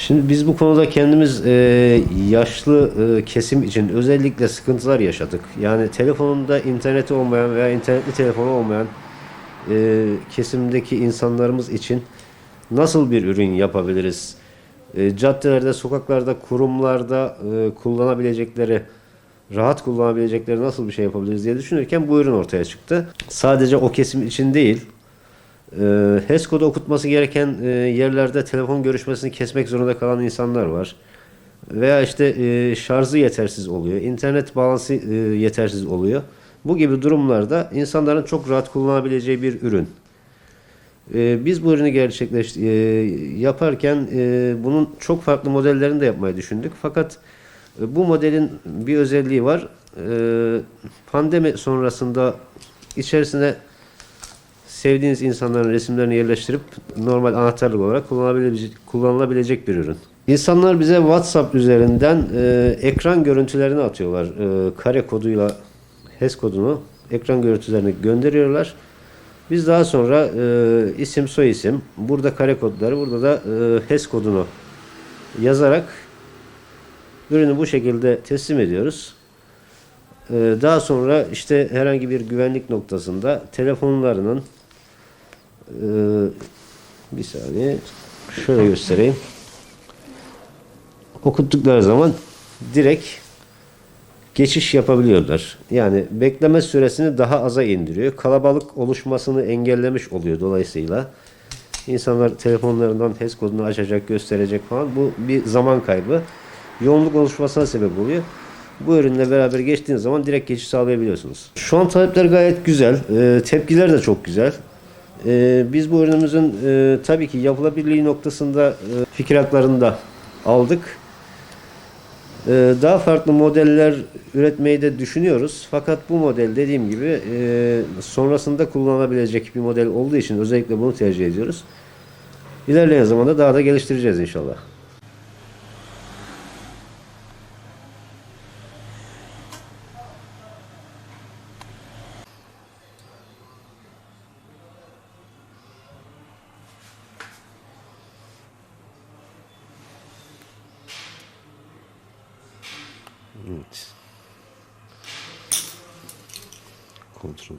Şimdi biz bu konuda kendimiz e, yaşlı e, kesim için özellikle sıkıntılar yaşadık. Yani telefonunda interneti olmayan veya internetli telefonu olmayan e, kesimdeki insanlarımız için nasıl bir ürün yapabiliriz? E, caddelerde, sokaklarda, kurumlarda e, kullanabilecekleri, rahat kullanabilecekleri nasıl bir şey yapabiliriz diye düşünürken bu ürün ortaya çıktı. Sadece o kesim için değil, e, HESCO'da okutması gereken e, yerlerde telefon görüşmesini kesmek zorunda kalan insanlar var. Veya işte e, şarjı yetersiz oluyor, internet bağlantısı e, yetersiz oluyor. Bu gibi durumlarda insanların çok rahat kullanabileceği bir ürün. E, biz bu ürünü gerçekleş yaparken bunun çok farklı modellerini de yapmayı düşündük. Fakat bu modelin bir özelliği var. Pandemi sonrasında içerisine sevdiğiniz insanların resimlerini yerleştirip normal anahtarlık olarak kullanılabilecek, kullanılabilecek bir ürün. İnsanlar bize WhatsApp üzerinden e, ekran görüntülerini atıyorlar. E, kare koduyla HES kodunu ekran görüntülerini gönderiyorlar. Biz daha sonra e, isim soy isim burada kare kodları burada da e, HES kodunu yazarak ürünü bu şekilde teslim ediyoruz. Ee, Daha sonra işte herhangi bir güvenlik noktasında telefonlarının e, bir saniye şöyle göstereyim. Okuttukları zaman direkt geçiş yapabiliyorlar. Yani bekleme süresini daha aza indiriyor. Kalabalık oluşmasını engellemiş oluyor dolayısıyla. İnsanlar telefonlarından HES kodunu açacak, gösterecek falan. Bu bir zaman kaybı. Yoğunluk oluşmasına sebep oluyor. Bu ürünle beraber geçtiğiniz zaman direkt geçiş sağlayabiliyorsunuz. Şu an talepler gayet güzel. Ee, tepkiler de çok güzel. Ee, biz bu ürünümüzün e, tabii ki yapılabilirliği noktasında e, fikir haklarını da aldık. Ee, daha farklı modeller üretmeyi de düşünüyoruz. Fakat bu model dediğim gibi e, sonrasında kullanılabilecek bir model olduğu için özellikle bunu tercih ediyoruz. İlerleyen zamanda daha da geliştireceğiz inşallah. Evet. Kontrol.